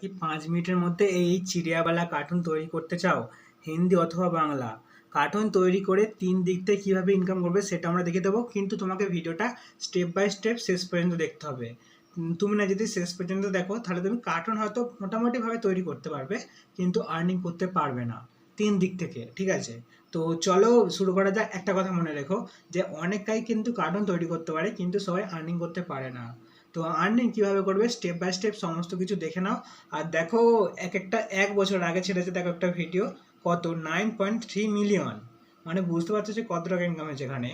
কি পাঁচ মিনিটের মধ্যে এই চিড়িয়াওয়ালা কার্টুন তৈরি করতে চাও? হিন্দি অথবা বাংলা? কার্টুন তৈরি করে তিন দিক থেকে কীভাবে ইনকাম করবে সেটা আমরা দেখে দেবো, কিন্তু তোমাকে ভিডিওটা স্টেপ বাই স্টেপ শেষ পর্যন্ত দেখতে হবে। তুমি না যদি শেষ পর্যন্ত দেখো, তাহলে তুমি কার্টুন হয়তো মোটামুটিভাবে তৈরি করতে পারবে, কিন্তু আর্নিং করতে পারবে না, তিন দিক থেকে, ঠিক আছে? তো চলো শুরু করা যাক। একটা কথা মনে রেখো যে অনেকাই কিন্তু কার্টুন তৈরি করতে পারে, কিন্তু সবাই আর্নিং করতে পারে না। তো আর্নিং কীভাবে করবে? স্টেপ বাই স্টেপ সমস্ত কিছু দেখে নাও। আর দেখো এক একটা এক বছর আগে ছেড়েছে দেখো একটা ভিডিও কত? নাইন পয়েন্ট থ্রি মিলিয়ন মানে বুঝতে পারছ যে কত টাকা ইনকাম হয়েছে এখানে।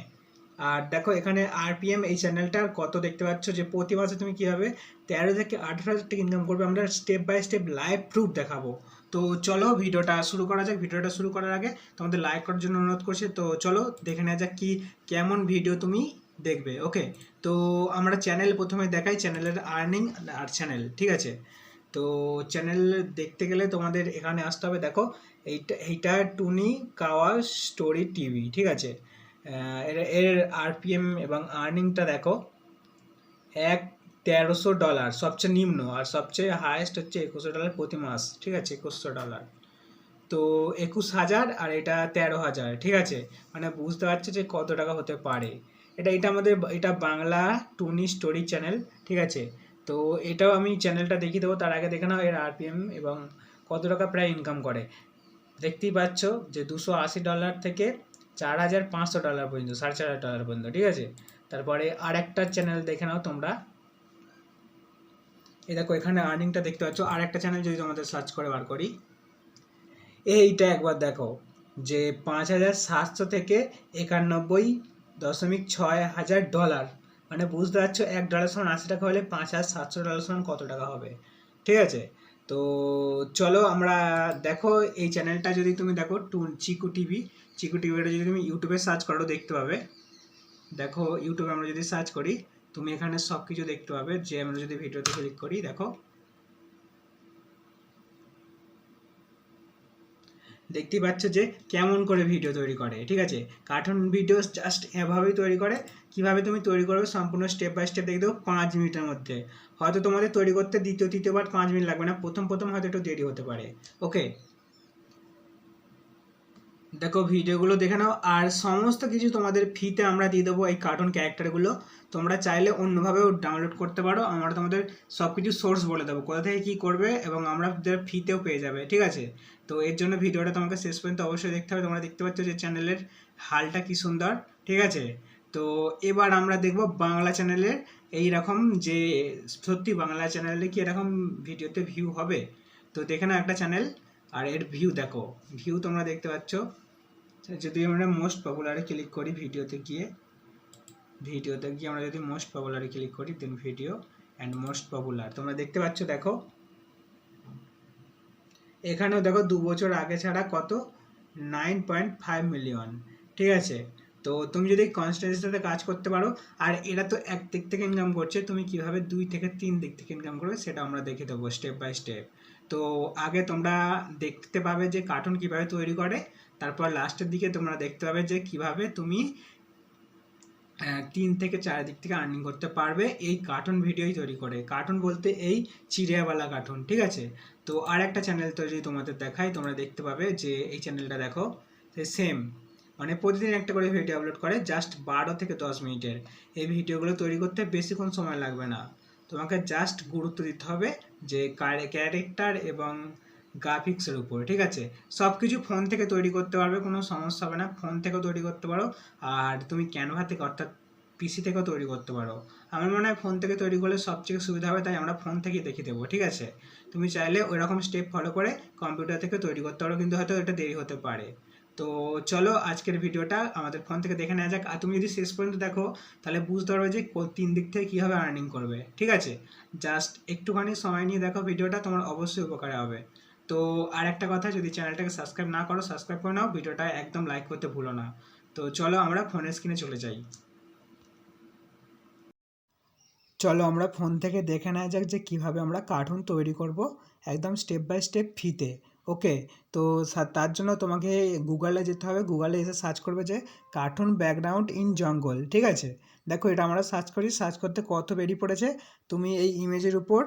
আর দেখো, এখানে আরপিএম এই চ্যানেলটার কত দেখতে পাচ্ছ যে প্রতি মাসে তুমি কীভাবে তেরো থেকে আঠারো হাজার টাকা ইনকাম করবে। আমরা step by step live proof দেখাবো। তো চলো, ভিডিওটা শুরু করা যাক। ভিডিওটা শুরু করার আগে তোমাদের লাইক করার জন্য অনুরোধ করছি। তো চলো, দেখে নেওয়া যাক কি, কেমন ভিডিও তুমি দেখবে। ওকে তো আমরা চ্যানেল প্রথমে দেখাই চ্যানেলের আর্নিং আর চ্যানেল ঠিক আছে? তো চ্যানেল দেখতে গেলে তোমাদের এখানে আসতে হবে, দেখো, এইটা এইটা টুনি কাওয়া স্টোরি টিভি ঠিক আছে? এর এর আরপিএম এবং আর্নিংটা দেখো, এক তেরোশো ডলার সবচেয়ে নিম্ন আর সবচেয়ে হায়েস্ট হচ্ছে একুশশো ডলার প্রতি মাস, ঠিক আছে? একুশশো ডলার তো একুশ হাজার আর এটা তেরো হাজার, ঠিক আছে? মানে বুঝতে পারছ যে কত টাকা হতে পারে। এটা এটা আমাদের এটা বাংলা টুনি স্টোরি চ্যানেল, ঠিক আছে? তো এটাও আমি চ্যানেলটা দেখিয়ে দেবো। তার আগে দেখে নাও, এর আরপিএম এবং কত টাকা প্রায় ইনকাম করে। দেখতেই পাচ্ছ যে দুশো আশি ডলার থেকে চার হাজার পাঁচশো ডলার পর্যন্ত, সাড়ে চার হাজার ডলার পর্যন্ত, ঠিক আছে? তারপরে আর একটা চ্যানেল দেখে নাও তোমরা। এই দেখো, এখানে আর্নিংটা দেখতে পাচ্ছ। আর একটা চ্যানেল যদি তোমাদের সার্চ করে, বার করি। এইটা একবার দেখো যে পাঁচ হাজার সাতশো থেকে একানব্বই দশমিক ছয় হাজার ডলার। মানে বুঝতে পারছ, এক ডলার সমান আশি টাকা হলে পাঁচ হাজার সাতশো ডলার সমান কত টাকা হবে। ঠিক আছে? তো চলো আমরা দেখো, এই চ্যানেলটা যদি তুমি দেখো, টু, চিকু টিভি। চিকু টিভিটা যদি তুমি ইউটিউবে সার্চ করো, দেখতে পাবে। দেখো, ইউটিউবে আমরা যদি সার্চ করি, তুমি এখানে সব কিছু দেখতে পাবে। যে আমরা যদি ভিডিওতে ক্লিক করি, দেখো। দেখতেই পাচ্ছ যে কেমন করে ভিডিও তৈরি করে, ঠিক আছে? কার্টুন ভিডিও জাস্ট এভাবেই তৈরি করে, কীভাবে তুমি তৈরি করবে সম্পূর্ণ স্টেপ বাই স্টেপ দেখে দেবো পাঁচ মিনিটের মধ্যে। হয়তো তোমাদের তৈরি করতে দ্বিতীয়, তৃতীয়বার পাঁচ মিনিট লাগবে না, প্রথম প্রথম হয়তো একটু দেরি হতে পারে। ওকে দেখো ভিডিওগুলো দেখে নাও। আর সমস্ত কিছু তোমাদের ফ্রিতে আমরা দিয়ে দেবো এই কার্টুন ক্যারেক্টারগুলো তোমরা চাইলে অন্যভাবেও ডাউনলোড করতে পারো। আমরা তোমাদের সব কিছু সোর্স বলে দেবো, কোথা থেকে কী করবে এবং আমরা ফ্রিতেও পেয়ে যাবে, ঠিক আছে? তো এর জন্য ভিডিওটা তোমাকে শেষ পর্যন্ত অবশ্যই দেখতে হবে। তোমরা দেখতে পাচ্ছ যে চ্যানেলের হালটা কি সুন্দর, ঠিক আছে? তো এবার আমরা দেখব বাংলা চ্যানেলের এই রকম যে, সত্যি বাংলা চ্যানেলে কি এরকম ভিডিওতে ভিউ হবে? তো দেখে নাও একটা চ্যানেল আর এর ভিউ দেখো। ভিউ তোমরা দেখতে পাচ্ছ। যদি আমরা মোস্ট পপুলারে ক্লিক করি ভিডিওতে গিয়ে ভিডিওতে গিয়ে আমরা যদি মোস্ট পপুলারে ক্লিক করি then video and most popular তোমরা দেখতে পাচ্ছ, দেখো। এখানেও দেখো, দু বছর আগে ছাড়া কত? নাইন পয়েন্ট ফাইভ মিলিয়ন ঠিক আছে? তো তুমি যদি কনস্ট্যান্সির সাথে কাজ করতে পারো, আর এরা তো এক দিক থেকে ইনকাম করছে, তুমি কীভাবে দুই থেকে তিন দিক থেকে ইনকাম করবে, সেটা আমরা দেখে দেবো স্টেপ বাই স্টেপ তো আগে তোমরা দেখতে পাবে যে কার্টুন কীভাবে তৈরি করে তারপর লাস্টের দিকে তোমরা দেখতে পাবে যে কীভাবে তুমি তিন থেকে চার দিক থেকে আর্নিং করতে পারবে এই কার্টুন ভিডিওই তৈরি করে। কার্টুন বলতে এই চিড়িয়াওয়ালা কার্টুন ঠিক আছে? তো আর একটা চ্যানেল তো যদি তোমাদের দেখাই তোমরা দেখতে পাবে যে এই চ্যানেলটা দেখো সেম মানে প্রতিদিন একটা করে ভিডিও আপলোড করে জাস্ট বারো থেকে দশ মিনিটের। এই ভিডিওগুলো তৈরি করতে বেশিক্ষণ সময় লাগবে না। তোমাকে জাস্ট গুরুত্ব দিতে হবে যে ক্যারেক্টার এবং গ্রাফিক্সের উপর, ঠিক আছে? সব কিছু ফোন থেকে তৈরি করতে পারবে, কোনো সমস্যা হবে না। ফোন থেকেও তৈরি করতে পারো। আর তুমি ক্যানভা থেকে, অর্থাৎ পিসি থেকেও তৈরি করতে পারো। আমার মনে হয় ফোন থেকে তৈরি করলে সবচেয়ে সুবিধা হবে, তাই আমরা ফোন থেকেই দেখিয়ে দেবো, ঠিক আছে? তুমি চাইলে ওই রকম স্টেপ ফলো করে কম্পিউটার থেকে তৈরি করতে পারো, কিন্তু হয়তো এটা দেরি হতে পারে। তো চলো আজকের ভিডিওটা আমাদের ফোন থেকে দেখে নেওয়া যাক। আর তুমি যদি শেষ পর্যন্ত দেখো, তাহলে বুঝতে পারবে যে তিন দিক থেকে কীভাবে আর্নিং করবে, ঠিক আছে? জাস্ট একটুখানি সময় নিয়ে দেখো ভিডিওটা, তোমার অবশ্যই উপকারে হবে। তো আর একটা কথা, যদি চ্যানেলটাকে সাবস্ক্রাইব না করো সাবস্ক্রাইব করে নাও, ভিডিওটা একদম লাইক করতে ভুলো না। তো চলো আমরা ফোনের স্ক্রিনে চলে যাই। চলো আমরা ফোন থেকে দেখে নেওয়া যাক যে কীভাবে আমরা কার্টুন তৈরি করব একদম স্টেপ বাই স্টেপ ফিতে ওকে তো তার জন্য তোমাকে গুগলে যেতে হবে। গুগলে এসে সার্চ করবে যে কার্টুন ব্যাকগ্রাউন্ড ইন জঙ্গল ঠিক আছে? দেখো এটা আমরা সার্চ করি। সার্চ করতে কত বেরিয়ে পড়েছে? তুমি এই ইমেজের উপর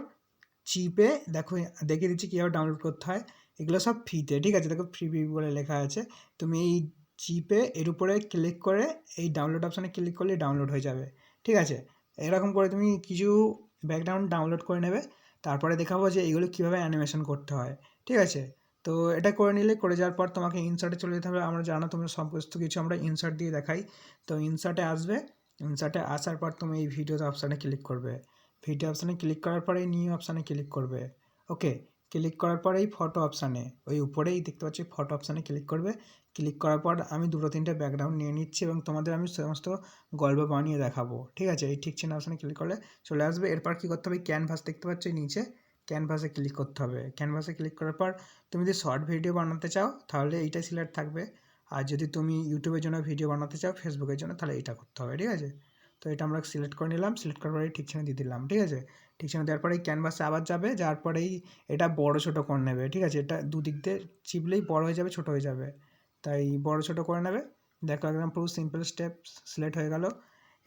চিপে দেখো, দেখিয়ে দিচ্ছি কীভাবে ডাউনলোড করতে হয়। এগুলো সব ফ্রিতে ঠিক আছে? দেখো ফ্রি বলে লেখা আছে। তুমি এই চিপে এর উপরে ক্লিক করে, এই ডাউনলোড অপশানে ক্লিক করলে ডাউনলোড হয়ে যাবে। ঠিক আছে? এরকম করে তুমি কিছু ব্যাকগ্রাউন্ড ডাউনলোড করে নেবে। তারপরে দেখাবো যে এগুলো কীভাবে অ্যানিমেশন করতে হয়। ঠিক আছে? তো এটা করে নিলে, করে যাওয়ার পর তোমাকে ইনসার্টে চলে যেতে হবে। আমরা জানো তুমি সমস্ত কিছু আমরা ইনসার্ট দিয়ে দেখাই। তো ইনসার্টে আসবে। ইনসার্টে আসার পর তুমি এই ভিডিও অপশানে ক্লিক করবে। ভিডিও অপশানে ক্লিক করার পরে নিউ অপশানে ক্লিক করবে। ওকে ক্লিক করার পরে এই ফটো অপশানে ওই উপরেই দেখতে পাচ্ছি ফটো অপশানে ক্লিক করবে। ক্লিক করার পর আমি দুটো তিনটে ব্যাকগ্রাউন্ড নিয়ে নিচ্ছি এবং তোমাদের আমি সমস্ত গল্প বানিয়ে দেখাবো। ঠিক আছে? এই ঠিক চিহ্ন অপশানে ক্লিক করলে চলে আসবে। এরপর কী করতে হবে? ক্যানভাস দেখতে পাচ্ছি নিচে। ক্যানভাসে ক্লিক করতে হবে। ক্যানভাসে ক্লিক করার পর তুমি যদি শর্ট ভিডিও বানাতে চাও, তাহলে এইটা সিলেক্ট থাকবে। আর যদি তুমি ইউটিউবের জন্য ভিডিও বানাতে চাও ফেসবুকের জন্য, তাহলে এইটা করতে হবে। ঠিক আছে? তো এটা আমরা সিলেক্ট করে নিলাম সিলেক্ট করার পরে ঠিক চিহ্ন দিয়ে দিলাম, ঠিক আছে? ঠিক চিহ্ন দেওয়ার পরে ক্যানভাসে আবার যাবে, যাওয়ার পরেই এটা বড় ছোটো করে নেবে, ঠিক আছে? এটা দুদিক দিয়ে চিপলেই বড় হয়ে যাবে, ছোটো হয়ে যাবে। তাই বড় ছোটো করে নেবে। দেখো একদম পুরো সিম্পল স্টেপ সিলেক্ট হয়ে গেল।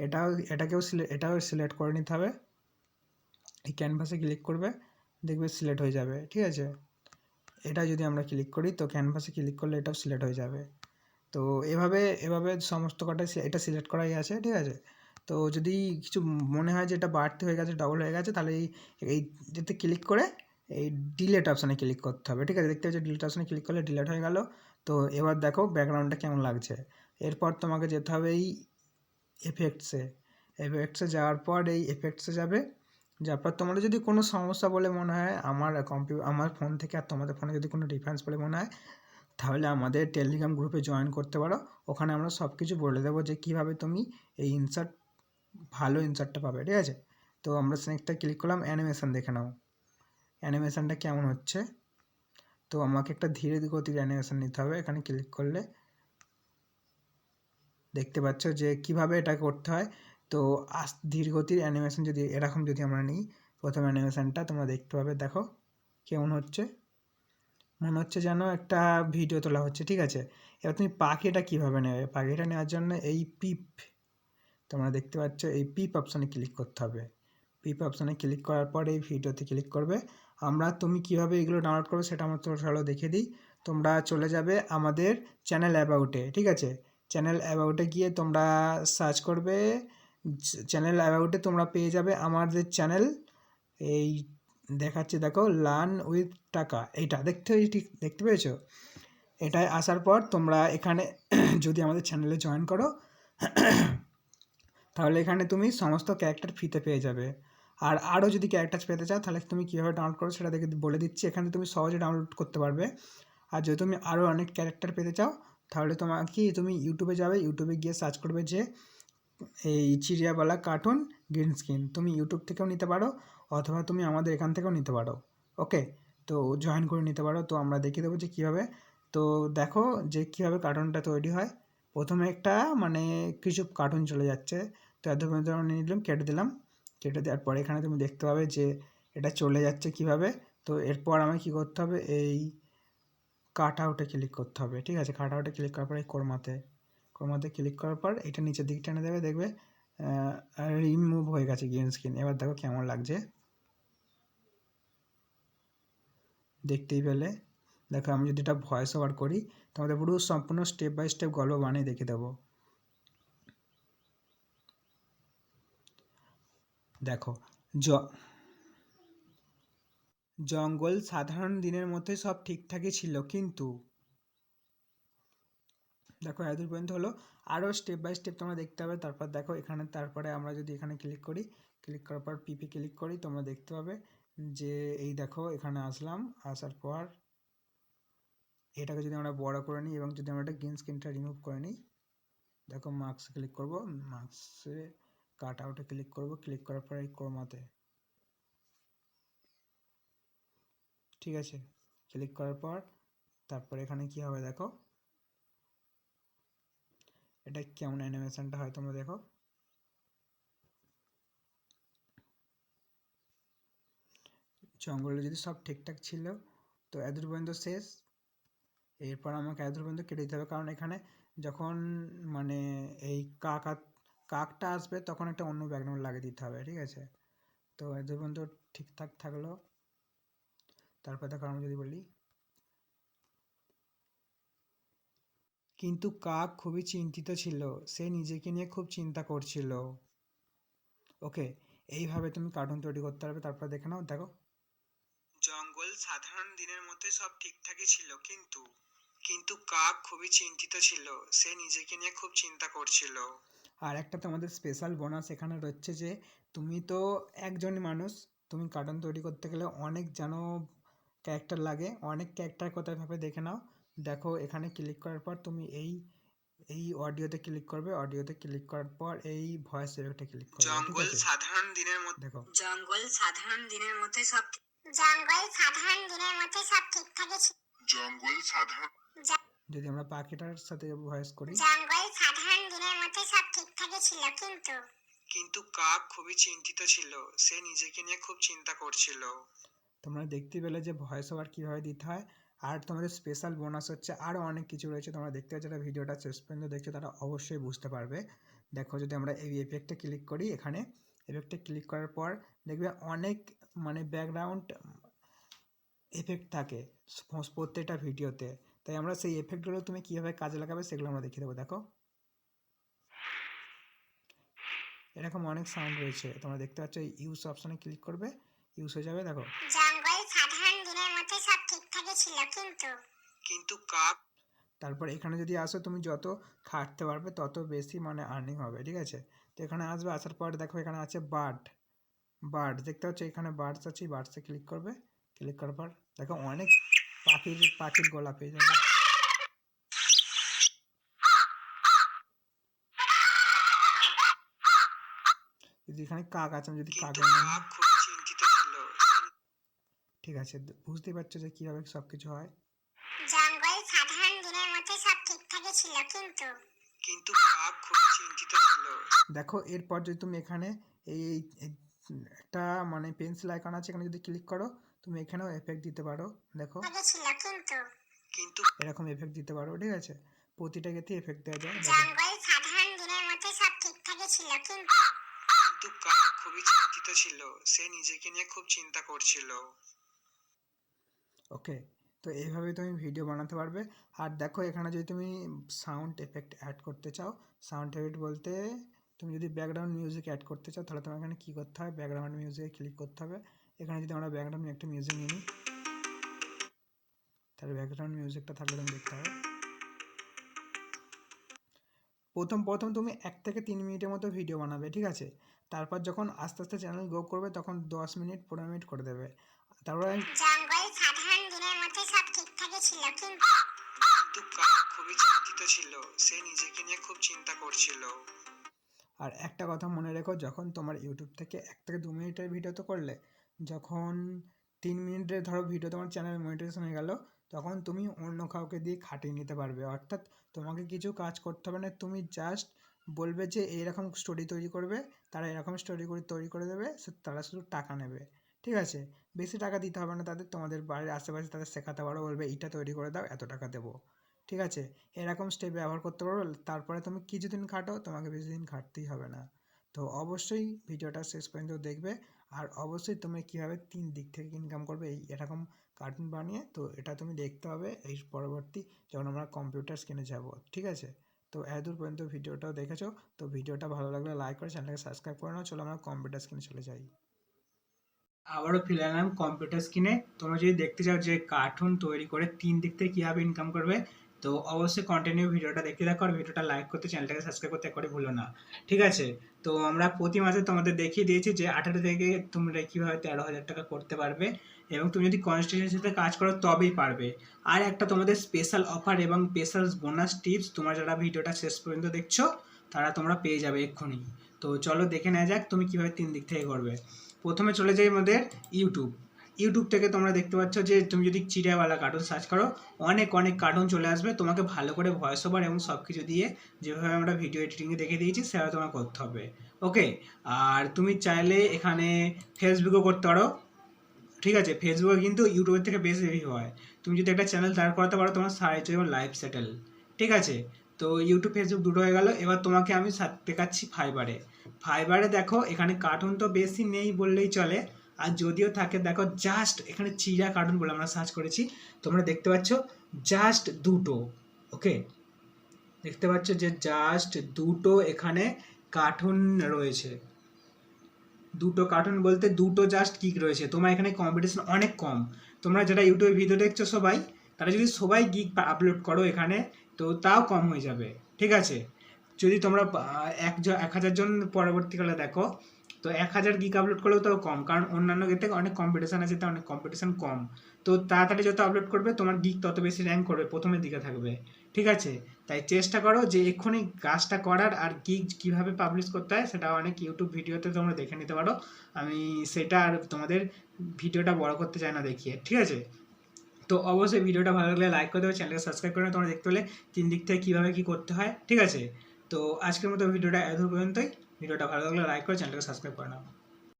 এটাও, এটাকেও এটাও সিলেক্ট করে নিতে হবে। এই ক্যানভাসে ক্লিক করবে, দেখবে সিলেক্ট হয়ে যাবে, ঠিক আছে? এটা যদি আমরা ক্লিক করি, তো ক্যানভাসে ক্লিক করলে এটাও সিলেক্ট হয়ে যাবে। তো এভাবে এভাবে সমস্ত কটাই এটা সিলেক্ট করাই আছে, ঠিক আছে? তো যদি কিছু মনে হয় যে এটা বাড়তি হয়ে গেছে ডবল হয়ে গেছে, তাহলে এই যেতে ক্লিক করে এই ডিলেট অপশানে ক্লিক করতে হবে। ঠিক আছে, দেখতে পাচ্ছি ডিলেট অপশানে ক্লিক করলে ডিলেট হয়ে গেল। তো এবার দেখো ব্যাকগ্রাউন্ডটা কেমন লাগছে। এরপর তোমাকে যেতে হবে এই এফেক্টসে এফেক্টসে যাওয়ার পর এই এফেক্টসে যাবে। যার পর তোমাদের যদি কোনো সমস্যা বলে মনে হয়, আমার কম্পিউ আমার ফোন থেকে আর তোমাদের ফোনে যদি কোনো ডিফারেন্স বলে মনে হয়, তাহলে আমাদের টেলিগ্রাম গ্রুপে জয়েন করতে পারো। ওখানে আমরা সব কিছু বলে দেবো যে কীভাবে তুমি এই ইনসার্ট ভালো ইনসার্টটা পাবে, ঠিক আছে? তো আমরা স্নেকটা ক্লিক করলাম অ্যানিমেশান দেখে নাও। অ্যানিমেশানটা কেমন হচ্ছে? তো আমাকে একটা ধীরে গতির অ্যানিমেশান নিতে হবে, এখানে ক্লিক করলে। দেখতে পাচ্ছ যে কীভাবে এটা করতে হয়। তো আস, ধীর গতির অ্যানিমেশন যদি, এরকম যদি আমরা নিই, প্রথম অ্যানিমেশানটা তোমরা দেখতে পাবে, দেখো কেমন হচ্ছে। মনে হচ্ছে যেন একটা ভিডিও তোলা হচ্ছে, ঠিক আছে? এবার তুমি পাখিটা কীভাবে নেবে? পাখিটা নেওয়ার জন্য এই পিপ তোমরা দেখতে পাচ্ছ এই পিপ অপশানে ক্লিক করতে হবে। পিপ অপশানে ক্লিক করার পর এই ভিডিওতে ক্লিক করবে। আমরা তুমি কীভাবে এগুলো ডাউনলোড করবে সেটা আমরা তো চলো দেখে দিই। তোমরা চলে যাবে আমাদের চ্যানেল অ্যাবাউটে ঠিক আছে? চ্যানেল অ্যাবাউটে গিয়ে তোমরা সার্চ করবে। চ্যানেল অ্যাবাউটে তোমরা পেয়ে যাবে আমাদের চ্যানেল এই দেখাচ্ছে দেখো লার্ন উইথ টাকা, এইটা দেখতে ঠিক, দেখতে পেয়েছ? এটায় আসার পর তোমরা এখানে যদি আমাদের চ্যানেলে জয়েন করো তাহলে এখানে তুমি সমস্ত ক্যারেক্টার ফ্রিতে পেয়ে যাবে। আর আরও যদি ক্যারেক্টার পেতে চাও, তাহলে তুমি কীভাবে ডাউনলোড করো সেটা দেখে বলে দিচ্ছি। এখানে তুমি সহজে ডাউনলোড করতে পারবে। আর যদি তুমি আরও অনেক ক্যারেক্টার পেতে চাও, তাহলে তোমার কি তুমি ইউটিউবে যাবে। ইউটিউবে গিয়ে সার্চ করবে যে, এই চিড়িয়াওয়ালা কার্টুন গ্রিন স্ক্রিন তুমি ইউটিউব থেকেও নিতে পারো, অথবা তুমি আমাদের এখান থেকেও নিতে পারো। ওকে তো জয়েন করে নিতে পারো। তো আমরা দেখিয়ে দেবো যে কীভাবে। তো দেখো যে কীভাবে কার্টুনটা তৈরি হয়। প্রথমে একটা মানে কিছু কার্টুন চলে যাচ্ছে। তো এত পর্যন্ত আমরা নিয়ে নিলাম, কেটে দিলাম। কেটে দেওয়ার পরে এখানে তুমি দেখতে পাবে যে এটা চলে যাচ্ছে কীভাবে। তো এরপর আমায় কী করতে হবে? এই কাট আউটে ক্লিক করতে হবে, ঠিক আছে? কাট আউটে ক্লিক করার পর এই কোরমাতে কোরমাতে ক্লিক করার পর এটা নিচের দিক টেনে দেবে, দেখবে রিমুভ হয়ে গেছে গ্রিন স্ক্রিন এবার দেখো কেমন লাগছে। দেখতেই পেলে। দেখো আমি যদি এটা ভয়েস ওভার করি, তোমাদের পুরো সম্পূর্ণ স্টেপ বাই স্টেপ গল্প বানিয়ে দেখে দেবো। দেখো জঙ্গল সাধারণ দিনের মতোই সব ঠিকঠাকই ছিল, কিন্তু দেখো, এতদূর পর্যন্ত হলো আরও স্টেপ বাই স্টেপ তোমরা দেখতে পাবে, তারপর দেখো, এখানে, তারপরে আমরা যদি এখানে ক্লিক করি ক্লিক করার পর পিপি ক্লিক করি, তোমরা দেখতে পাবে যে এই দেখো, এখানে আসলাম, আসার পর এটাকে যদি আমরা বড় করে নিই এবং যদি আমরা একটা গ্রিন স্ক্রিনটা রিমুভ করে নিই, দেখো মার্কস ক্লিক করব মার্কসে কাট আউটে ক্লিক করব। ক্লিক করার পর এই ক্রোমাতে। ঠিক আছে? ক্লিক করার পর তারপর এখানে কি হবে দেখো? এটা কেমন অ্যানিমেশনটা হয় তোমরা দেখো। জঙ্গলে যদি সব ঠিকঠাক ছিল, তো এদুর পর্যন্ত শেষ। এরপর আমাকে এদুর পর্যন্ত কেটে দিতে হবে, কারণ এখানে যখন মানে এই কাক কাকটা আসবে তখন একটা অন্য ব্যাকগ্রাউন্ড লাগিয়ে দিতে হবে, ঠিক আছে? তো এদুর পর্যন্ত ঠিকঠাক থাকল। তারপর দেখো আমি যদি বলি, কিন্তু কাক খুবই চিন্তিত ছিল, সে নিজেকে নিয়ে খুব চিন্তা করছিল। ওকে, এইভাবে তুমি কার্টুন তৈরি করতে পারবে, তারপর দেখে নাও, দেখো। জঙ্গল সাধারণ দিনের মধ্যে সব ঠিকঠাকই ছিল, কিন্তু কিন্তু কাক খুবই চিন্তিত ছিল, সে নিজেকে নিয়ে খুব চিন্তা করছিল। আর একটা তোমাদের স্পেশাল বোনাস এখানে রয়েছে যে তুমি তো একজন মানুষ তুমি কার্টুন তৈরি করতে গেলে অনেক যেন ক্যারেক্টার লাগে অনেক ক্যারেক্টার কোথায় ভাবে দেখে নাও। দেখো এখানে ক্লিক করার পর তুমি এই এই অডিওতে ক্লিক করবে অডিওতে ক্লিক করার পর এই ভয়েস এফেক্টে ক্লিক করবে জঙ্গল ঠিক আছে? সাধারণ দিনের মধ্যে দেখো। জঙ্গল সাধারণ দিনের মধ্যে সব জঙ্গল সাধারণ দিনের মধ্যে সব ঠিকঠাকই জঙ্গল সাধারণ যদি আমরা পাখিটার সাথে ভয়েস করি। জঙ্গল সাধারণ দিনের মধ্যে সব ঠিকঠাকই ছিল কিন্তু। কিন্তু কাক খুবই চিন্তিত ছিল। সে নিজেকে নিয়ে খুব চিন্তা করছিল। তোমরা দেখতে পেলে যে ভয়েস ওভার কীভাবে দিতে হয়। আর তোমাদের স্পেশাল বোনাস হচ্ছে আরও অনেক কিছু রয়েছে। তোমরা দেখতে পাচ্ছ যারা ভিডিওটা শেষ পর্যন্ত দেখছ তারা অবশ্যই বুঝতে পারবে। দেখো যদি আমরা এই এফেক্টে ক্লিক করি এখানে এফেক্টে ক্লিক করার পর দেখবে অনেক মানে ব্যাকগ্রাউন্ড এফেক্ট থাকে প্রত্যেকটা ভিডিওতে তাই আমরা সেই এফেক্টগুলো তুমি কীভাবে কাজে লাগাবে সেগুলো আমরা দেখিয়ে দেবো দেখো। এরকম অনেক সাউন্ড রয়েছে তোমরা দেখতে পাচ্ছ ইউজ অপশানে ক্লিক করবে ইউজ হয়ে যাবে দেখো। জঙ্গল সাধারণ দিনের মধ্যে সব ঠিকঠাকই ছিল কিন্তু কিন্তু কাক তারপর এখানে যদি আসো তুমি যত খাটতে পারবে তত বেশি মানে আর্নিং হবে ঠিক আছে? তো এখানে আসবে আসার পর দেখো এখানে আছে বার্ড বার্ড দেখতে পাচ্ছ এখানে বার্ডস আছে বার্ডসে ক্লিক করবে ক্লিক করার পর দেখো অনেক পাখির পাখির গোলা পেয়ে যাবে। যদি এখানে কাক আছে আমি যদি কাক কিন্তু কাক খুবই চিন্তিত ছিল। ঠিক আছে বুঝতেই পারছ যে কীভাবে সব কিছু হয়। জঙ্গল সাধারণ দিনের মধ্যে সব ঠিকঠাকই ছিল কিন্তু কিন্তু কাক খুবই চিন্তিত ছিল। দেখো এরপর যদি তুমি এখানে এই একটা মানে পেন্সিল আইকন আছে এখানে যদি ক্লিক করো তুমি এখানেও এফেক্ট দিতে পারো দেখো। কিন্তু। কিন্তু এরকম এফেক্ট দিতে পারো ঠিক আছে? প্রতিটা ক্ষেত্রে এফেক্ট দেওয়া যায় জঙ্গল সাধারণ দিনের মধ্যে সব ঠিকঠাকই ছিল কিন্তু। কিন্তু কাক খুবই চিন্তিত ছিল সে নিজেকে নিয়ে খুব চিন্তা করছিল। ওকে তো এইভাবে তুমি ভিডিও বানাতে পারবে। আর দেখো এখানে যদি তুমি সাউন্ড এফেক্ট অ্যাড করতে চাও সাউন্ড এফেক্ট বলতে তুমি যদি ব্যাকগ্রাউন্ড মিউজিক অ্যাড করতে চাও তাহলে তোমার এখানে কী করতে হবে? ব্যাকগ্রাউন্ড মিউজিকে ক্লিক করতে হবে। এখানে যদি আমরা ব্যাকগ্রাউন্ড একটা মিউজিক নিয়ে নিই তাহলে ব্যাকগ্রাউন্ড মিউজিকটা থাকলে তুমি দেখতে হবে প্রথম প্রথম তুমি এক থেকে তিন মিনিটের মতো ভিডিও বানাবে ঠিক আছে? তারপর যখন আস্তে আস্তে চ্যানেল গ্রো করবে তখন দশ মিনিট পনেরো মিনিট করে দেবে। তারপরে জঙ্গল সাধারণ দিনের মধ্যে সব ঠিকঠাকই ছিল কিন্তু কিন্তু খুবই চিন্তিত ছিল। সে নিজেকে নিয়ে খুব চিন্তা করছিল। আর একটা কথা মনে রেখো যখন তোমার ইউটিউব থেকে এক থেকে দু মিনিটের ভিডিও তো করলে যখন তিন মিনিটের ধরো ভিডিও তোমার চ্যানেল মনিটাইজেশন হয়ে গেল, তখন তুমি অন্য কাউকে দিয়ে খাটিয়ে নিতে পারবে। অর্থাৎ তোমাকে কিছু কাজ করতে হবে না, তুমি জাস্ট বলবে যে এইরকম স্টোরি তৈরি করবে, তারা এরকম স্টোরি করে তৈরি করে দেবে তারা শুধু টাকা নেবে। ঠিক আছে? বেশি টাকা দিতে হবে না তাদের, তোমাদের বাড়ির আশেপাশে তাদের শেখাতে পারো, বলবে এইটা তৈরি করে দাও, এত টাকা দেবো। ঠিক আছে? এরকম স্টেপ ব্যবহার করতে পারো, তারপরে তুমি কিছুদিন খাটো, তোমাকে বেশি দিন খাটতেই হবে না। তো অবশ্যই ভিডিওটা শেষ পর্যন্ত দেখবে। আর অবশ্যই তুমি কীভাবে তিন দিক থেকে ইনকাম করবে, এই এরকম কার্টুন বানিয়ে তো এটা তুমি দেখতে হবে এই পরবর্তী যখন আমরা কম্পিউটার স্ক্রিনে যাব, ঠিক আছে? তো এতদূর পর্যন্ত ভিডিওটাও দেখেছ, তো ভিডিওটা ভালো লাগলে লাইক করে চ্যানেলটাকে সাবস্ক্রাইব করে নাও, চলো আমরা কম্পিউটার স্ক্রিনে চলে যাই। আবারও ফিরে এলাম কম্পিউটার স্ক্রিনে তোমরা যদি দেখতে চাও যে কার্টুন তৈরি করে তিন দিক থেকে কীভাবে ইনকাম করবে তো অবশ্যই কন্টিনিউ ভিডিওটা দেখতে থাকো আর ভিডিওটা লাইক করতে চ্যানেলটাকে সাবস্ক্রাইব করতে একবারে ভুলো না। ঠিক আছে? তো আমরা প্রতি মাসে তোমাদের দেখিয়ে দিয়েছি যে আঠারো থেকে তোমরা কীভাবে তেরো হাজার টাকা করতে পারবে এবং তুমি যদি কনস্টিটিউশনের সাথে কাজ করো তবেই পারবে। আর একটা তোমাদের স্পেশাল অফার এবং স্পেশাল বোনাস টিপস তোমরা যারা ভিডিওটা শেষ পর্যন্ত দেখছ, তারা তোমরা পেয়ে যাবে এক্ষুনি। তো চলো দেখে নেওয়া যাক তুমি কীভাবে তিন দিক থেকে করবে। প্রথমে চলে যাই আমাদের ইউটিউব ইউটিউব থেকে তোমরা দেখতে পাচ্ছ যে তুমি যদি চিড়িয়াওয়ালা কার্টুন সার্চ করো, অনেক অনেক কার্টুন চলে আসবে। তোমাকে ভালো করে ভয়েস ওভার এবং সব কিছু দিয়ে যেভাবে আমরা ভিডিও এডিটিংয়ে দেখে দিয়েছি, সেভাবে তোমার করতে হবে। ওকে আর তুমি চাইলে এখানে ফেসবুকও করতে পারো। ঠিক আছে? ফেসবুকে কিন্তু ইউটিউবের থেকে বেশি রিভিউ হয়। তুমি যদি একটা চ্যানেল দাঁড় করাতে পারো, তোমার সাইজ এবং লাইফ সেটেল ঠিক আছে? তো ইউটিউব ফেসবুক দুটো হয়ে গেল। এবার তোমাকে আমি দেখাচ্ছি ফাইবারে ফাইবারে দেখো, এখানে কার্টুন তো বেশি নেই বললেই চলে। আর যদিও থাকে, দেখো জাস্ট এখানে চিরা কার্টুন বলে আমরা সার্চ করেছি, তোমরা দেখতে পাচ্ছ জাস্ট দুটো ওকে দেখতে পাচ্ছ যে জাস্ট দুটো এখানে কার্টুন রয়েছে। দুটো কার্টুন বলতে দুটো জাস্ট কিক রয়েছে। তোমার এখানে কম্পিটিশন অনেক কম। তোমরা যারা ইউটিউবে ভিডিও দেখছ সবাই, তারা যদি সবাই গিক আপলোড করো এখানে, তো তাও কম হয়ে যাবে, ঠিক আছে? যদি তোমরা এক হাজার জন পরবর্তীকালে দেখো তো এক হাজার গিক আপলোড করলেও তাও কম, কারণ অন্যান্য থেকে অনেক কম্পিটিশান আছে তাই অনেক কম্পিটিশান কম। তো তাড়াতাড়ি যত আপলোড করবে, তোমার গিক তত বেশি র্যাঙ্ক করবে, প্রথমের দিকে থাকবে। ঠিক আছে? তাই চেষ্টা করো যে এক্ষুনি কাজটা করার আর গিক কীভাবে পাবলিশ করতে হয়, সেটা অনেক ইউটিউব ভিডিওতে তোমরা দেখে নিতে পারো। আমি সেটা আর তোমাদের ভিডিওটা বড় করতে চাই না দেখিয়ে, ঠিক আছে? তো অবশ্যই ভিডিওটা ভালো লাগলে লাইক করে দেবে চ্যানেলকে সাবস্ক্রাইব করে তোমরা দেখতে হলে তিন দিক থেকে কীভাবে কী করতে হয়, ঠিক আছে? তো আজকের মতো ভিডিওটা এত পর্যন্তই। ভিডিওটা ভালো লাগলে লাইক করে চ্যানেলটাকে সাবস্ক্রাইব করে নাও।